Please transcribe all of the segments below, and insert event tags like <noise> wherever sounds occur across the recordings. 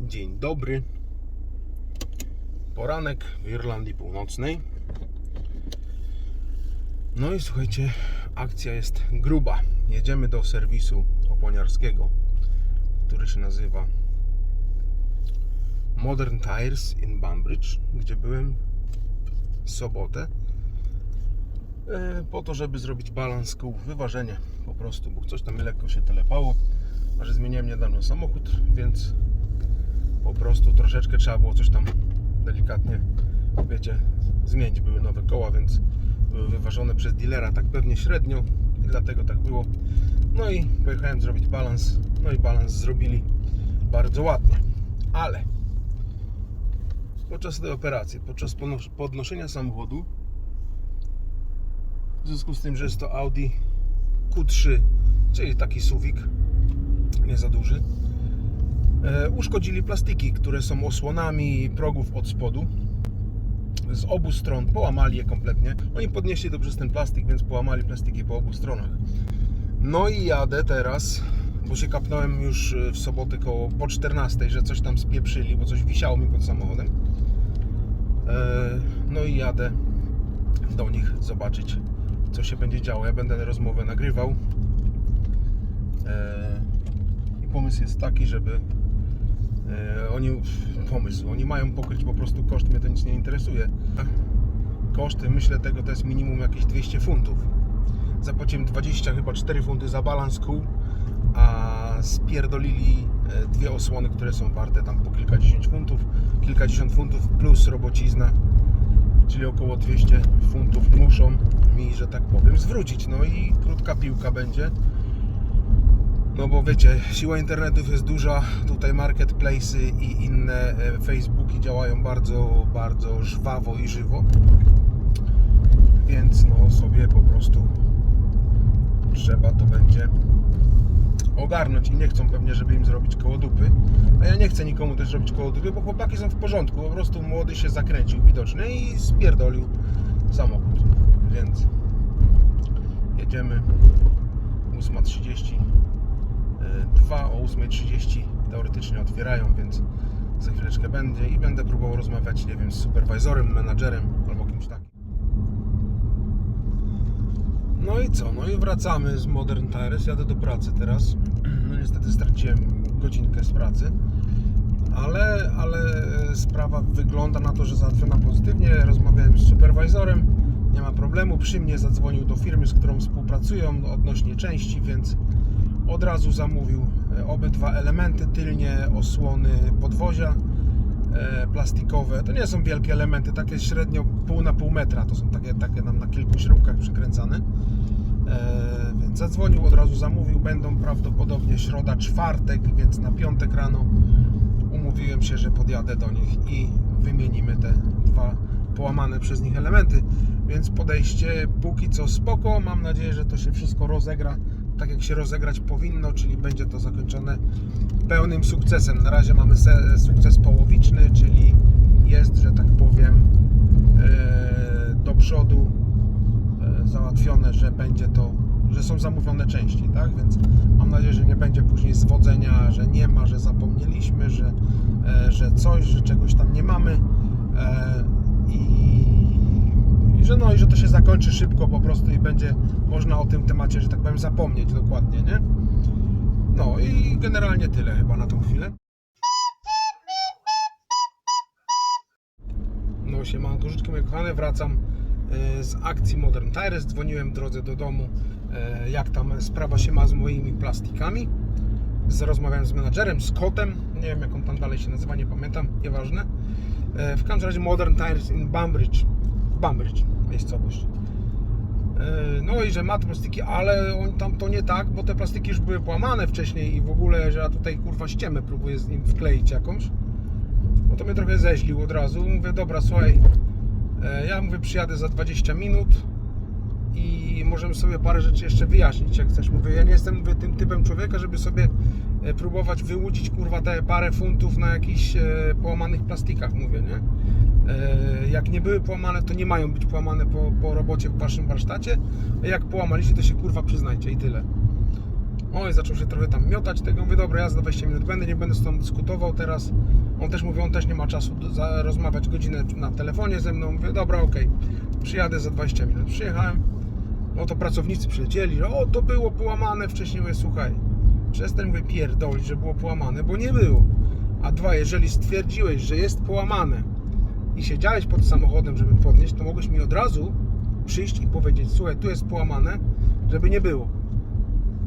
Dzień dobry. Poranek w Irlandii Północnej. No i słuchajcie, akcja jest gruba. Jedziemy do serwisu oponiarskiego, który się nazywa Modern Tires in Banbridge, gdzie byłem sobotę. E, Po to, żeby zrobić balans kół, wyważenie po prostu, bo coś tam lekko się telepało. A że zmieniłem niedawno samochód, więc po prostu troszeczkę trzeba było coś tam delikatnie, wiecie, zmienić. Były nowe koła, więc były wyważone przez dealera tak pewnie średnio i dlatego tak było. No i pojechałem zrobić balans, no i balans zrobili bardzo ładnie. Ale podczas tej operacji, podczas podnoszenia samochodu, w związku z tym, że jest to Audi Q3, czyli taki suwik, nie za duży, e, uszkodzili plastiki, które są osłonami progów od spodu. Z obu stron połamali je kompletnie. Oni podnieśli dobrze ten plastik, więc połamali plastiki po obu stronach. No i jadę teraz, bo się kapnąłem już e, w sobotę koło po 14, że coś tam spieprzyli, bo coś wisiało mi pod samochodem. E, No i jadę do nich zobaczyć, co się będzie działo. Ja będę rozmowę nagrywał. E, I pomysł jest taki, żeby e, oni, pomysł, oni mają pokryć po prostu koszt, mnie to nic nie interesuje. Koszty, myślę, tego to jest minimum jakieś 200 funtów. Zapłaciłem 20, chyba 4 funty za balans kół, a spierdolili e, dwie osłony, które są warte tam po kilkadziesiąt funtów, kilkadziesiąt funtów plus robocizna, czyli około 200 funtów muszą mi, że tak powiem, zwrócić. No i krótka piłka będzie. No bo wiecie, siła internetów jest duża, tutaj marketplace'y i inne e, Facebooki działają bardzo, bardzo żwawo i żywo. Więc no sobie po prostu trzeba to będzie ogarnąć i nie chcą pewnie, żeby im zrobić koło dupy. A ja nie chcę nikomu też robić koło dupy, bo chłopaki są w porządku. Po prostu młody się zakręcił widocznie i spierdolił samochód. Więc jedziemy 8.30 2 o 8.30 teoretycznie otwierają, więc za chwileczkę będzie i będę próbował rozmawiać, nie wiem, z superwajzorem, menadżerem albo kimś takim. No i co? No i wracamy z Modern Tires. Jadę do pracy teraz. No niestety straciłem godzinkę z pracy. Ale, ale sprawa wygląda na to, że załatwiona pozytywnie. Rozmawiałem z superwajzorem. Nie ma problemu. Przy mnie zadzwonił do firmy, z którą współpracują odnośnie części, więc od razu zamówił e, obydwa elementy, tylnie osłony podwozia e, plastikowe. To nie są wielkie elementy, takie średnio pół na pół metra, to są takie, takie nam na kilku śrubkach przykręcane. E, Więc zadzwonił, od razu zamówił, będą prawdopodobnie środa, czwartek, więc na piątek rano umówiłem się, że podjadę do nich i wymienimy te dwa połamane przez nich elementy. Więc podejście póki co spoko. Mam nadzieję, że to się wszystko rozegra tak jak się rozegrać powinno, czyli będzie to zakończone pełnym sukcesem. Na razie mamy sukces połowiczny, czyli jest, że tak powiem, e, do przodu załatwione, że będzie to, że są zamówione części, tak? Więc mam nadzieję, że nie będzie później zwodzenia, że nie ma, że zapomnieliśmy, że, e, że coś, że czegoś tam nie mamy e, i i że no i że to się zakończy szybko po prostu i będzie można o tym temacie, że tak powiem, zapomnieć dokładnie, nie? No i generalnie tyle chyba na tą chwilę. No siemanko, życzkę moje kochane, wracam e, z akcji Modern Tires, dzwoniłem w drodze do domu, e, jak tam sprawa się ma z moimi plastikami. Rozmawiałem z menadżerem, z kotem, nie wiem jak on tam dalej się nazywa, nie pamiętam, nieważne. E, W każdym razie Modern Tires in Bambridge, Bambridge, miejscowość. E, No i że ma te plastiki, ale on tam to nie tak, bo te plastiki już były połamane wcześniej i w ogóle, że ja tutaj kurwa ściemę próbuję z nim wkleić jakąś. No to mnie trochę zeźlił od razu. Mówię, dobra, słuchaj, e, ja mówię, przyjadę za 20 minut i możemy sobie parę rzeczy jeszcze wyjaśnić, jak chcesz. Mówię, ja nie jestem mówię, tym typem człowieka, żeby sobie e, próbować wyłudzić kurwa te parę funtów na jakichś e, połamanych plastikach, mówię, nie? E, Jak nie były połamane, to nie mają być połamane po, po robocie w waszym warsztacie. A jak połamaliście, to się kurwa przyznajcie i tyle. Oj, zaczął się trochę tam miotać tego. Mówię, dobra, ja za 20 minut będę, nie będę z tą dyskutował teraz. On też mówi, on też nie ma czasu rozmawiać godzinę na telefonie ze mną. Mówię, dobra, okej, przyjadę za 20 minut. Przyjechałem, no to pracownicy przylecieli, o, to było połamane wcześniej. Mówię, słuchaj, przestań mówię pierdolić, że było połamane, bo nie było. A dwa, jeżeli stwierdziłeś, że jest połamane i siedziałeś pod samochodem, żeby podnieść, to mogłeś mi od razu przyjść i powiedzieć, słuchaj, tu jest połamane, żeby nie było.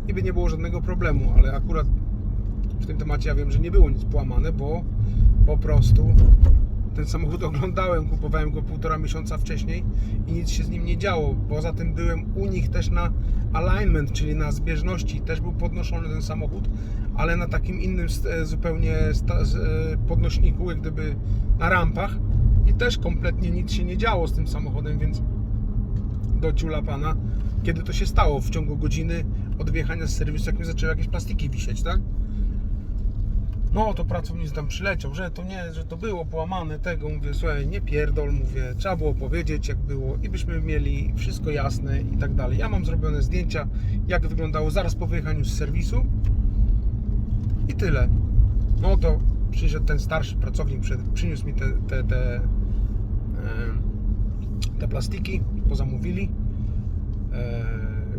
I by nie było żadnego problemu, ale akurat w tym temacie ja wiem, że nie było nic połamane, bo po prostu ten samochód <laughs> oglądałem, kupowałem go półtora miesiąca wcześniej i nic się z nim nie działo. Poza tym byłem u nich też na alignment, czyli na zbieżności. Też był podnoszony ten samochód, ale na takim innym e, zupełnie e, podnośniku, jak gdyby na rampach. I też kompletnie nic się nie działo z tym samochodem, więc do ciula pana, kiedy to się stało w ciągu godziny od wyjechania z serwisu, jak mi zaczęły jakieś plastiki wisieć, tak? No to pracownik tam przyleciał, że to nie, że to było połamane tego, mówię, słuchaj, nie pierdol, mówię, trzeba było powiedzieć jak było i byśmy mieli wszystko jasne i tak dalej. Ja mam zrobione zdjęcia, jak wyglądało zaraz po wyjechaniu z serwisu i tyle. No to przyszedł ten starszy pracownik, przyniósł mi te, te, te, te plastiki, pozamówili e,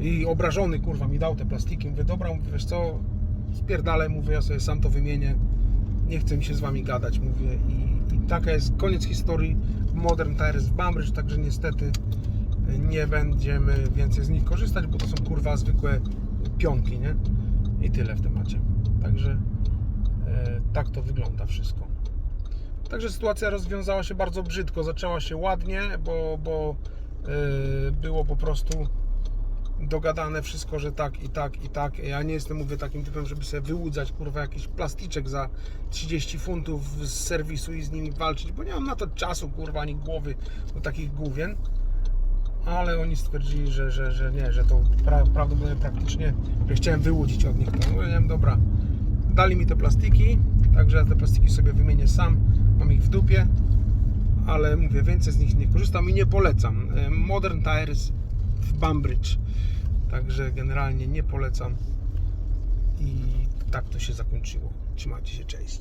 i obrażony kurwa mi dał te plastiki, mówię, dobra, mówię, wiesz co, spierdalaj, mówię, ja sobie sam to wymienię, nie chcę mi się z wami gadać, mówię i, i taka jest koniec historii Modern Tires w Bambridge, także niestety nie będziemy więcej z nich korzystać, bo to są kurwa zwykłe pionki, nie? I tyle w temacie. Także e, tak to wygląda wszystko. Także sytuacja rozwiązała się bardzo brzydko. Zaczęła się ładnie, bo, bo e, było po prostu dogadane wszystko, że tak i tak i tak. Ja nie jestem, mówię, takim typem, żeby sobie wyłudzać, kurwa, jakiś plasticzek za 30 funtów z serwisu i z nimi walczyć, bo nie mam na to czasu, kurwa, ani głowy do takich główien. Ale oni stwierdzili, że, że, że nie, że to pra, prawdopodobnie praktycznie, że chciałem wyłudzić od nich to. Mówiłem, dobra, dali mi te plastiki, także ja te plastiki sobie wymienię sam, mam ich w dupie, ale mówię, więcej z nich nie korzystam i nie polecam. E, Modern Tires w Bambridge, także generalnie nie polecam i tak to się zakończyło. Trzymajcie się, cześć.